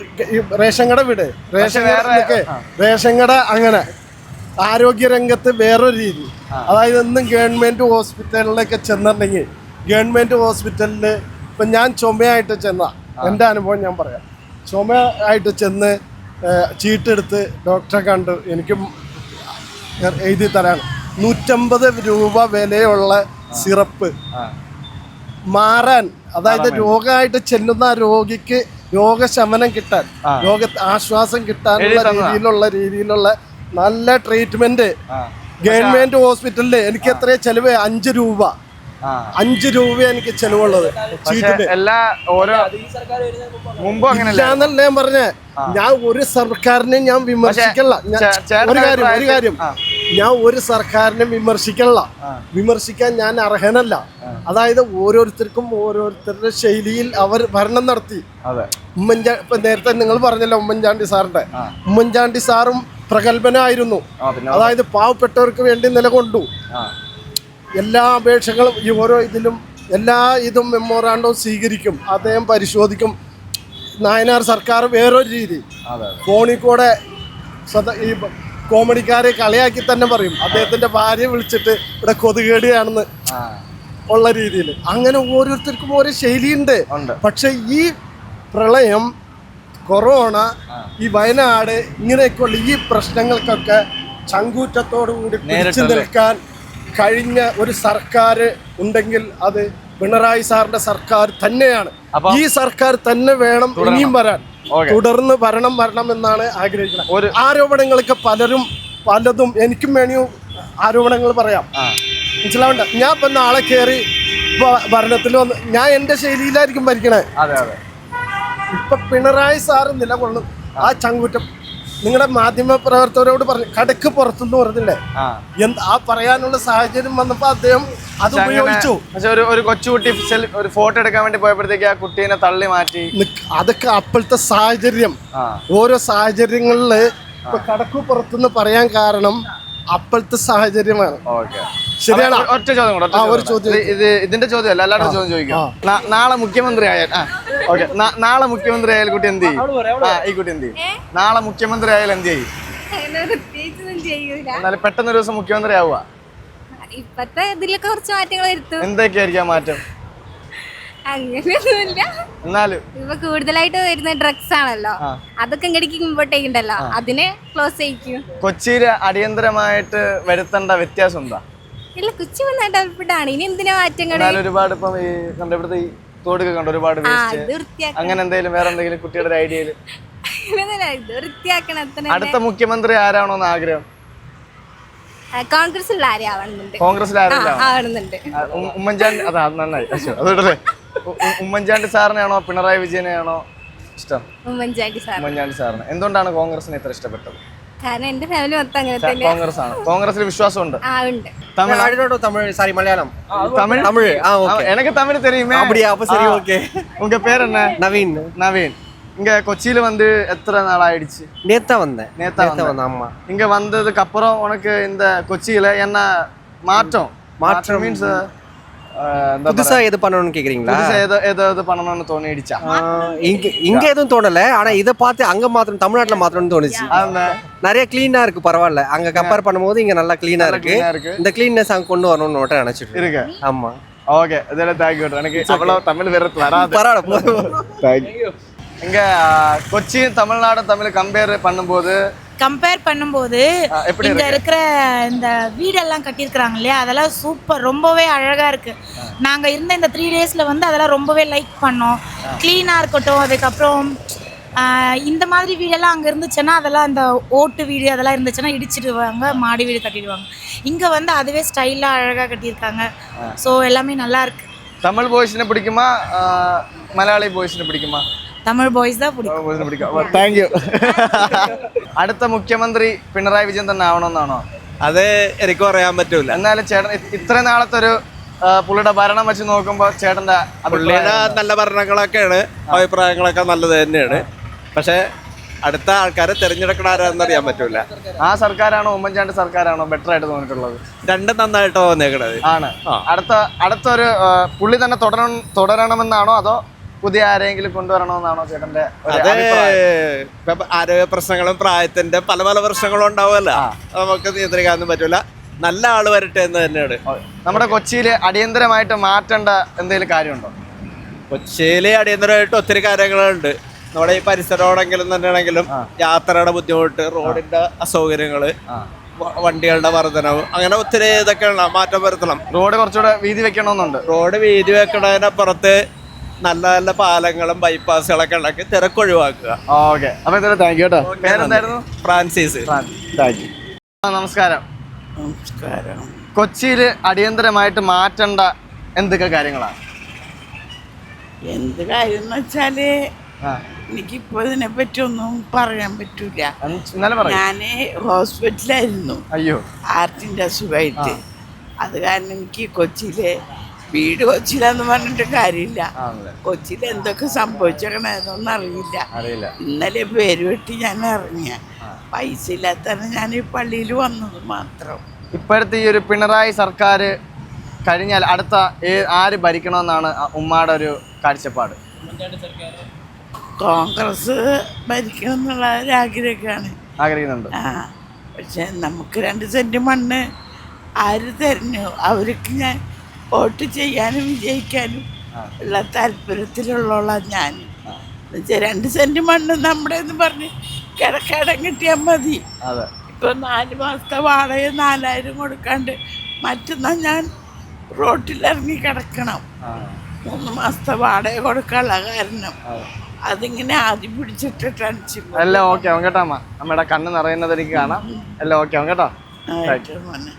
റേഷൻ കട വിട്. റേഷൻ കട റേഷൻ കട അങ്ങനെ. ആരോഗ്യരംഗത്ത് വേറൊരു രീതി. അതായത് ഇന്നും ഗവൺമെന്റ് ഹോസ്പിറ്റലിലൊക്കെ ചെന്നിട്ടുണ്ടെങ്കിൽ ഗവൺമെന്റ് ഹോസ്പിറ്റലിൽ ഇപ്പം ഞാൻ ചുമയായിട്ട് ചെന്ന എന്റെ അനുഭവം ഞാൻ പറയാം. ചുമ ആയിട്ട് ചെന്ന് ചീട്ടെടുത്ത് ഡോക്ടറെ കണ്ട് എനിക്ക് എഴുതി തരാണ്. നൂറ്റമ്പത് രൂപ വിലയുള്ള സിറപ്പ് മാറാൻ അതായത് രോഗമായിട്ട് ചെല്ലുന്ന രോഗിക്ക് രോഗശമനം കിട്ടാൻ രോഗ ആശ്വാസം കിട്ടാനുള്ള രീതിയിലുള്ള രീതിയിലുള്ള നല്ല ട്രീറ്റ്മെന്റ് ഗവൺമെന്റ് ഹോസ്പിറ്റലിൽ എനിക്ക് എത്ര ചെലവ്? അഞ്ച് രൂപ. അഞ്ച് രൂപ എനിക്ക് ചെലവുള്ളത്. എല്ലാ ഓരോ മുമ്പും ഞാൻ പറഞ്ഞേ. ഞാൻ ഒരു സർക്കാരിനെ ഞാൻ വിമർശിക്കല്ല. ഞാൻ- ഒരു കാര്യം ഒരു കാര്യം. ഞാൻ ഒരു സർക്കാരിനെ വിമർശിക്കല്ല. വിമർശിക്കാൻ ഞാൻ അർഹനല്ല. അതായത് ഓരോരുത്തർക്കും ഓരോരുത്തരുടെ ശൈലിയിൽ അവർ ഭരണം നടത്തി. ഉമ്മൻചാ ഇപ്പൊ നേരത്തെ നിങ്ങൾ പറഞ്ഞല്ലോ ഉമ്മൻചാണ്ടി സാറിന്റെ. ഉമ്മൻചാണ്ടി സാറും പ്രഗത്ഭനായിരുന്നു. അതായത് പാവപ്പെട്ടവർക്ക് വേണ്ടി നിലകൊണ്ടു. എല്ലാ അപേക്ഷകളും ഈ ഓരോ ഇതിലും എല്ലാ ഇതും മെമ്മോറാണ്ടവും സ്വീകരിക്കും. അദ്ദേഹം പരിശോധിക്കും. നായനാർ സർക്കാർ വേറൊരു രീതി. ഫോണിൽ കൂടെ ഈ കോമഡിക്കാരെ കളിയാക്കി തന്നെ പറയും. അദ്ദേഹത്തിന്റെ ഭാര്യ വിളിച്ചിട്ട് ഇവിടെ കൊതുകേടിയാണെന്ന് ഉള്ള രീതിയിൽ. അങ്ങനെ ഓരോരുത്തർക്കും ഓരോ ശൈലിയുണ്ട്. ഉണ്ട്. പക്ഷെ ഈ പ്രളയം കൊറോണ ഈ വയനാട് ഇങ്ങനെയൊക്കെയുള്ള ഈ പ്രശ്നങ്ങൾക്കൊക്കെ ചങ്കൂറ്റത്തോടു കൂടി പിടിച്ചു നിൽക്കാൻ കഴിഞ്ഞ ഒരു സർക്കാർ ഉണ്ടെങ്കിൽ അത് പിണറായി സാറിന്റെ സർക്കാർ തന്നെയാണ്. ഈ സർക്കാർ തന്നെ വേണം ഇനിയും വരാൻ. തുടർന്ന് ഭരണം വരണം എന്നാണ് ആഗ്രഹിക്കുന്നത്. ആരോപണങ്ങളൊക്കെ പലരും പലതും എനിക്കും വേണിയും ആരോപണങ്ങൾ പറയാം. മനസ്സിലാവണ്ട? ഞാൻ ഇപ്പൊ നാളെ കയറി ഭരണത്തിൽ വന്ന് ഞാൻ എന്റെ ശൈലിയിലായിരിക്കും ഭരിക്കണേ. ഇപ്പൊ പിണറായി സാറ് നിലകൊള്ളും. ആ ചങ്കുറ്റം നിങ്ങളുടെ മാധ്യമ പ്രവർത്തകരോട് പറഞ്ഞു കടക്ക് പുറത്തുനിന്ന് പറഞ്ഞില്ലേ? എന്ത് ആ പറയാനുള്ള സാഹചര്യം വന്നപ്പോ അദ്ദേഹം അത് ഉപയോഗിച്ചു. പക്ഷെ ഒരു ഒരു കൊച്ചുകുട്ടി ഒരു ഫോട്ടോ എടുക്കാൻ വേണ്ടി പോയപ്പോഴത്തേക്ക് ആ കുട്ടീനെ തള്ളി മാറ്റി. അതൊക്കെ അപ്പോഴത്തെ സാഹചര്യം. ഓരോ സാഹചര്യങ്ങളിൽ ഇപ്പൊ കടക്ക് പുറത്തുനിന്ന് പറയാൻ കാരണം അപ്പോഴത്തെ സാഹചര്യമാണ്. ശരിയാണ്? ശരിയാണോ? ഒറ്റ ചോദ്യം കൂടെ ഇത് ഇതിന്റെ ഒരു ചോദ്യം അല്ല അല്ലാതെ ചോദ്യം ചോദിക്കാം. നാളെ മുഖ്യമന്ത്രി ആയാൽ ഓക്കെ. നാളെ മുഖ്യമന്ത്രി ആയാൽ കുട്ടി എന്ത് ചെയ്യും? ആ ഈ കുട്ടി എന്ത് ചെയ്യും? നാളെ മുഖ്യമന്ത്രി ആയാൽ എന്ത് ചെയ്യും? എന്നാലും പെട്ടെന്ന് ഒരു ദിവസം മുഖ്യമന്ത്രി ആവുക. ഇപ്പത്തെ ഇതിലൊക്കെ കുറച്ച് മാറ്റങ്ങൾ വരുത്തും. എന്തൊക്കെയായിരിക്കാം മാറ്റം? അങ്ങനെയൊന്നുമില്ല. എന്നാലും. ഇപ്പൊ കൂടുതലായിട്ട് വരുന്ന ഡ്രഗ്സ് ആണല്ലോ. അതൊക്കെ ഇങ്ങടേക്ക് ഇമ്പോർട്ടേക്ക് ഉണ്ടല്ലോ. അതിനെ ക്ലോസ് ചെയ്യിക്കും. കൊച്ചിയിൽ അടിയന്തരമായിട്ട് വരുത്തേണ്ട വ്യത്യാസം എന്താ? ഇല്ല കൊച്ചി വന്ന ഡെവലപ്ഡ് ഇനി എന്തിനാ മാറ്റങ്ങൾ ഒരുപാട് ഇപ്പം ഈ കണ്ട ഇവിടുത്തെ ഈ തോടൊക്കെ കണ്ട ഒരുപാട് അങ്ങനെ എന്തെങ്കിലും വേറെ എന്തെങ്കിലും കുട്ടിയുടെ ഒരു ഐഡിയയിൽ അടുത്ത മുഖ്യമന്ത്രി ആരാണോ എന്ന് ആഗ്രഹം? കോൺഗ്രസ് കോൺഗ്രസിൽ ആ ആരെങ്കിലും ആവണമെന്നുണ്ട്. ആ, ഉം- ഉമ്മൻചാണ്ടി അതാ നന്നായി. ഉ- ഉമ്മൻചാണ്ടി സാറിനെയാണോ പിണറായി വിജയനെയാണോ ഇഷ്ടം ഉമ്മൻചാണ്ടി സാർ ഉമ്മൻചാണ്ടി സാറിന് എന്തുകൊണ്ടാണ് കോൺഗ്രസിനെ ഇത്ര ഇഷ്ടപ്പെട്ടത് കാരണം എന്റെ ഫാമിലി മൊത്തം അങ്ങനെ തന്നെ കോൺഗ്രസ് ആണ് കോൺഗ്രസിൽ വിശ്വാസമുണ്ട് ആ ഉണ്ട് തമിഴ് தமிழோட தமிழ் சாரி மலையாளம் தமிழ் தமிழ் ஆ ஓகே எனக்கு தமிழ் தெரியுமே அப்படியா அப்ப சரி ஆ. ஓகே உங்க பேர் என்ன நவீன் நவீன் இங்க கொச்சியில வந்து எத்தனை நாள் ஆயிடுச்சு நேத்தா வந்தேன் நேத்தா வந்த. வந்தேன் ஆமா இங்க வந்ததுக்கு அப்புறம் உனக்கு இந்த கொச்சியில என்ன மாற்றம் மாற்றம் மீன்ஸ் புதுசா எது பண்ணணும்னு கேக்குறீங்களா? புதுசா ஏதோ இது பண்ணணும்னு தோணிடுச்சா? இங்க இங்க எதுவும் தோணல. ஆனா இத பார்த்து அங்க மாத்திரம் தமிழ்நாட்டுல மாத்திரம்னு தோணுச்சு. நிறைய கிளீனா இருக்கு பரவாயில்ல. அங்க கம்பேர் பண்ணும்போது இங்க நல்லா கிளீனா இருக்கு. இந்த கிளீன்னஸ் அங்க கொண்டு வரணும்னு மட்டும் நினைச்சிட்டு இருக்கு ஆமா. ஓகே இதெல்லாம் தேங்க்யூ எனக்கு அவ்வளவு தமிழ் வெறுத்து வராது. பரவாயில்ல தேங்க்யூ இங்க கொச்சியும் தமிழ்நாடும் தமிழ் கம்பேர் பண்ணும்போது கம்பேர் பண்ணும்போது இங்க இருக்கிற இந்த வீடெல்லாம் கட்டியிருக்கிறாங்க இல்லையா? அதெல்லாம் சூப்பர் ரொம்பவே அழகா இருக்கு. நாங்க இருந்த இந்த த்ரீ டேஸ்ல வந்து அதெல்லாம் ரொம்பவே லைக் பண்ணோம். கிளீனா இருக்கட்டும் அதுக்கப்புறம் இந்த மாதிரி வீடெல்லாம் அங்கே இருந்துச்சுன்னா அதெல்லாம் அந்த ஓட்டு வீடு அதெல்லாம் இருந்துச்சுன்னா இடிச்சிடுவாங்க மாடி வீடு கட்டிடுவாங்க. இங்கே வந்து அதுவே ஸ்டைலாக அழகாக கட்டியிருக்காங்க. ஸோ எல்லாமே நல்லா இருக்கு. தமிழ் பாய்ஸ்னு பிடிக்குமா? மலையாளி பாய்ஸ்னு பிடிக்குமா? தமிழ் பாய்ஸ் தான் பிடிக்கும் ബോയ്സിനെ പിടിക്കും താങ്ക് യു അടുത്ത മുഖ്യമന്ത്രി പിണറായി വിജയൻ തന്നെ ആവണമെന്നാണോ അത് എനിക്ക് പറയാൻ പറ്റൂല എന്നാലും ചേട്ടൻ ഇ- ഇത്ര നാളത്തെ ഒരു ആ, പുള്ളിയുടെ ഭരണം വെച്ച് നോക്കുമ്പോൾ ചേട്ടന്റെ പുള്ളിയുടെ അഭിപ്രായം നല്ല ഭരണങ്ങളൊക്കെയാണ് അഭിപ്രായങ്ങളൊക്കെ നല്ലത് തന്നെയാണ് പക്ഷെ അടുത്ത ആൾക്കാരെ തിരഞ്ഞെടുക്കണ ആരാന്ന് അറിയാൻ പറ്റൂല ആ സർക്കാരാണോ ഉമ്മൻചാണ്ടി സർക്കാരാണോ ബെറ്റർ ആയിട്ട് തോന്നിയിട്ടുള്ളത് രണ്ടും നന്നായിട്ട് തോന്നിയേക്കണത് ആണ് അടുത്ത അടുത്തൊരു ആ, പുള്ളി തന്നെ തുടരണം തുടരണമെന്നാണോ അതോ പുതിയ ആരെങ്കിലും കൊണ്ടുവരണമെന്നാണോ ചേട്ടന്റെ അതെ ആരോഗ്യ പ്രശ്നങ്ങളും പ്രായത്തിന്റെ പല പല പ്രശ്നങ്ങളും ഉണ്ടാവുമല്ലോ. നമുക്ക് നിയന്ത്രിക്കാനൊന്നും പറ്റൂല. നല്ല ആൾ വരട്ടെ എന്ന് തന്നെയാണ്. നമ്മുടെ കൊച്ചിയിൽ അടിയന്തരമായിട്ട് മാറ്റേണ്ട എന്തെങ്കിലും കാര്യമുണ്ടോ? കൊച്ചിയിൽ അടിയന്തരമായിട്ട് ഒത്തിരി കാര്യങ്ങളുണ്ട്. നമ്മുടെ ഈ പരിസരമാണെങ്കിലും തന്നെയാണെങ്കിലും യാത്രയുടെ ബുദ്ധിമുട്ട് റോഡിന്റെ അസൗകര്യങ്ങൾ വണ്ടികളുടെ വർധനവ് അങ്ങനെ ഒത്തിരി ഇതൊക്കെയുള്ള മാറ്റം വരുത്തണം. റോഡ് കുറച്ചുകൂടെ വീതി വെക്കണമെന്നുണ്ട്. റോഡ് വീതി വെക്കണതിനപ്പുറത്ത് നല്ല നല്ല പാലങ്ങളും ബൈപ്പാസുകളൊക്കെ ഉണ്ടാക്കി തിരക്കൊഴിവാക്കുക ഓക്കെ അപ്പൊ എന്തായാലും താങ്ക് യു കേട്ടോ പേരെന്തായിരുന്നു? ഫ്രാൻസിസ്. താങ്ക് യു നമസ്കാരം. നമസ്കാരം. കൊച്ചിയിൽ അടിയന്തരമായിട്ട് മാറ്റേണ്ട എന്തൊക്കെ കാര്യങ്ങളാണ്? എന്ത് കാര്യം എന്ന് വെച്ചാൽ എനിക്കിപ്പോ ഇതിനെ പറ്റി ഒന്നും പറയാൻ പറ്റൂല. ഞാൻ ഹോസ്പിറ്റലായിരുന്നു. അയ്യോ. ആർട്ടിന്റെ അസുഖമായിട്ട് അത് കാരണം എനിക്ക് കൊച്ചിയിലെ വീട് കൊച്ചിയിലെന്ന് പറഞ്ഞിട്ട് കാര്യമില്ല. കൊച്ചിയിൽ എന്തൊക്കെ സംഭവിച്ചേക്കണതൊന്നും അറിയില്ല. അറിയില്ല. ഇന്നലെ പേര് വെട്ടി ഞാൻ ഇറങ്ങിയ പൈസ ഇല്ലാത്തന്നെ ഞാൻ ഈ പള്ളിയിൽ വന്നത് മാത്രം. ഇപ്പോഴത്തെ ഈ ഒരു പിണറായി സർക്കാർ കഴിഞ്ഞാൽ അടുത്ത ആര് ഭരിക്കണമെന്നാണ് ഉമ്മയുടെ ഉമ്മാടെ ഒരു കാഴ്ചപ്പാട്? കോൺഗ്രസ് ഭരിക്കണം എന്നുള്ള ഒരു ആഗ്രഹമൊക്കെയാണ് ആഗ്രഹിക്കുന്നുണ്ട്. ആ. പക്ഷെ നമുക്ക് രണ്ട് സെന്റ് മണ്ണ് ആര് തരുന്നു? അവർക്ക് ഞാൻ വോട്ട് ചെയ്യാനും വിജയിക്കാനും ഉള്ള താല്പര്യത്തിലുള്ള ഞാൻ. എന്നുവെച്ചാൽ രണ്ട് സെന്റ് മണ്ണ് നമ്മുടെ എന്ന് പറഞ്ഞ് കിടക്കടം കിട്ടിയാൽ മതി. ഇപ്പൊ നാല് മാസത്തെ വാടകയും നാലായിരം കൊടുക്കാണ്ട് മറ്റന്നാ ഞാൻ റോട്ടിലിറങ്ങി കിടക്കണം. മൂന്ന് മാസത്തെ വാടക കൊടുക്കാനുള്ള കാരണം. അതിങ്ങനെ ആദ്യം പിടിച്ചിട്ടിട്ടാണ് എല്ലാം ഓക്കെ കേട്ടോ അമ്മ. അമ്മയുടെ കണ്ണ് നിറയുന്നത് എനിക്ക് കാണാം. എല്ലാം ഓക്കെ അവൻ കേട്ടോ. മോനെ.